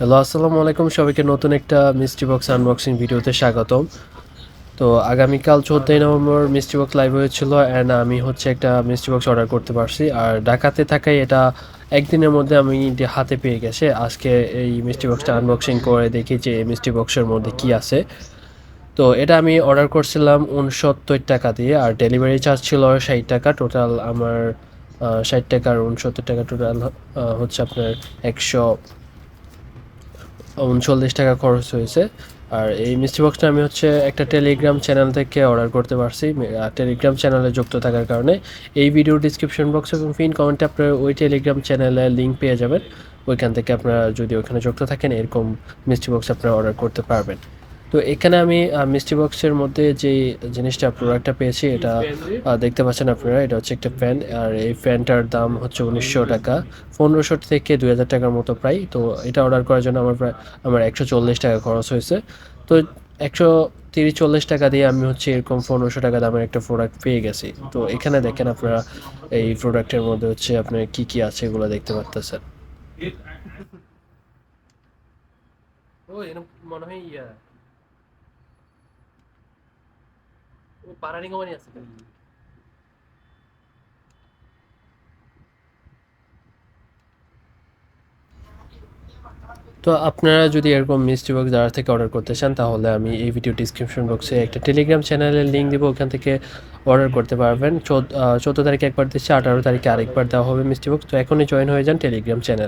Hello, আসসালামু আলাইকুম। সবাইকে নতুন একটা মিষ্টি বক্স আনবক্সিং ভিডিওতে স্বাগতম। তো আগামীকাল চোদ্দোই নভেম্বর মিষ্টি বক্স লাইভ হয়েছিল অ্যান্ড আমি হচ্ছে একটা মিষ্টি বক্স অর্ডার করতে পারছি। আর ঢাকাতে থাকাই এটা একদিনের মধ্যে আমি হাতে পেয়ে গেছে। আজকে এই মিষ্টি বক্সটা আনবক্সিং করে দেখি যে এই মিষ্টি বক্সের মধ্যে কি আছে। তো এটা আমি অর্ডার করছিলাম উনসত্তর টাকা দিয়ে আর ডেলিভারি চার্জ ছিল ষাট টাকা। টোটাল আমার ষাট টাকা আর উনসত্তর টাকা টোটাল হচ্ছে আপনার একশো উনচল্লিশ টাকা খরচ হয়েছে। আর এই মিষ্টি বক্সটা আমি হচ্ছে একটা টেলিগ্রাম চ্যানেল থেকে অর্ডার করতে পারছি। টেলিগ্রাম চ্যানেলে যুক্ত থাকার কারণে। এই ভিডিও ডিসক্রিপশন বক্স এবং পিন কমেন্টে আপনারা ওই টেলিগ্রাম চ্যানেলে লিঙ্ক পেয়ে যাবেন। ওইখান থেকে আপনারা যদি ওইখানে যুক্ত থাকেন, এরকম মিষ্টি বক্স আপনারা অর্ডার করতে পারবেন। তো এখানে আমি মিষ্টি বক্সের মধ্যে যে জিনিসটা প্রোডাক্টটা পেয়েছি, এটা দেখতে পাচ্ছেন আপনারা, এটা হচ্ছে একটা ফ্যান আর এই ফ্যানটার দাম হচ্ছে উনিশশো টাকা। পনেরোশো থেকে দুই হাজার টাকার মতো প্রায় তো এটা অর্ডার করার জন্য আমার প্রায়, আমার একশো চল্লিশ টাকা খরচ হয়েছে। তো একশো তিরিশ চল্লিশ টাকা দিয়ে আমি হচ্ছে এরকম পনেরোশো টাকা দামের একটা প্রোডাক্ট পেয়ে গেছি। তো এখানে দেখেন আপনারা, এই প্রোডাক্টের মধ্যে হচ্ছে আপনার কি কি আছে এগুলো দেখতে পারতেছেন। ও, এরকম মনে হয় ইয়া। তো আপনারা যদি এরকম মিষ্টি বক্স যারা থেকে অর্ডার করতে চান, তাহলে আমি এই ভিডিও ডিসক্রিপশন বক্সে একটা টেলিগ্রাম চ্যানেলের লিঙ্ক দিব, ওখান থেকে অর্ডার করতে পারবেন। চোদ্দ তারিখে একবার দিচ্ছে, আঠারো তারিখে আরেকবার দেওয়া হবে মিষ্টি বক্স তো এখনই জয়েন হয়ে যান টেলিগ্রাম চ্যানেলে